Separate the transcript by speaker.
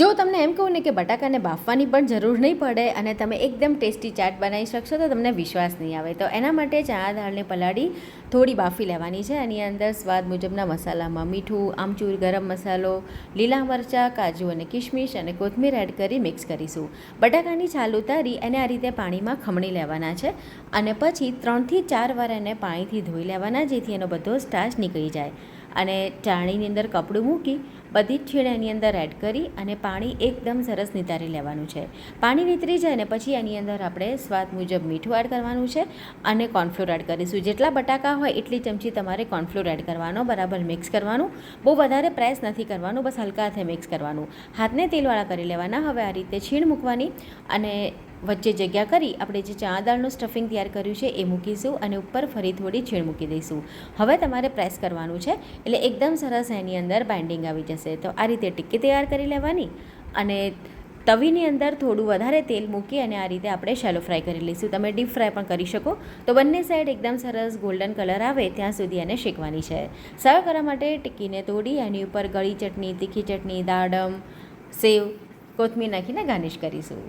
Speaker 1: જો તમને એમ કહું ને કે બટાકાને બાફવાની પણ જરૂર નહીં પડે અને તમે એકદમ ટેસ્ટી ચાટ બનાવી શકશો, તો તમને વિશ્વાસ નહીં આવે. તો એના માટે ચણા દાળને પલાળી થોડી બાફી લેવાની છે. એની અંદર સ્વાદ મુજબના મસાલામાં મીઠું, આમચૂર, ગરમ મસાલો, લીલા મરચાં, કાજુ અને કિશમિશ અને કોથમીર એડ કરી મિક્સ કરીશું. બટાકાની છાલ ઉતારી એને આ રીતે પાણીમાં ખમણી લેવાના છે અને પછી ત્રણથી ચાર વાર એને પાણીથી ધોઈ લેવાના, જેથી એનો બધો સ્ટાર્ચ નીકળી જાય. અને ચાણીની અંદર કપડું મૂકી બધી જ છીણ એની અંદર એડ કરી અને પાણી એકદમ સરસ નિતારી લેવાનું છે. પાણી નીતરી જાય ને પછી એની અંદર આપણે સ્વાદ મુજબ મીઠું એડ કરવાનું છે અને કોર્નફ્લોર એડ કરીશું. જેટલા બટાકા હોય એટલી ચમચી તમારે કોર્નફ્લોર એડ કરવાનો, બરાબર મિક્સ કરવાનું. બહુ વધારે પ્રેસ નથી કરવાનું, બસ હલકા હાથે મિક્સ કરવાનું. હાથને તેલવાળા કરી લેવાના. હવે આ રીતે છીણ મૂકવાની અને વચ્ચે જગ્યા કરી આપણે જે ચણા દાળનું સ્ટફિંગ તૈયાર કર્યું છે એ મૂકીશું અને ઉપર ફરી થોડી છીણ મૂકી દઈશું. હવે તમારે પ્રેસ કરવાનું છે, એટલે એકદમ સરસ એની અંદર બાઇન્ડિંગ આવી જશે. તો આ રીતે ટિક્કી તૈયાર કરી લેવાની અને તવીની અંદર થોડું વધારે તેલ મૂકી અને આ રીતે આપણે શેલો ફ્રાય કરી લઈશું. તમે ડીપ ફ્રાય પણ કરી શકો. તો બંને સાઈડ એકદમ સરસ ગોલ્ડન કલર આવે ત્યાં સુધી એને શેકવાની છે. સર્વ કરવા માટે ટિક્કીને તોડી એની ઉપર ગળી ચટણી, તીખી ચટણી, દાડમ, સેવ, કોથમીર નાખીને ગાર્નિશ કરીશું.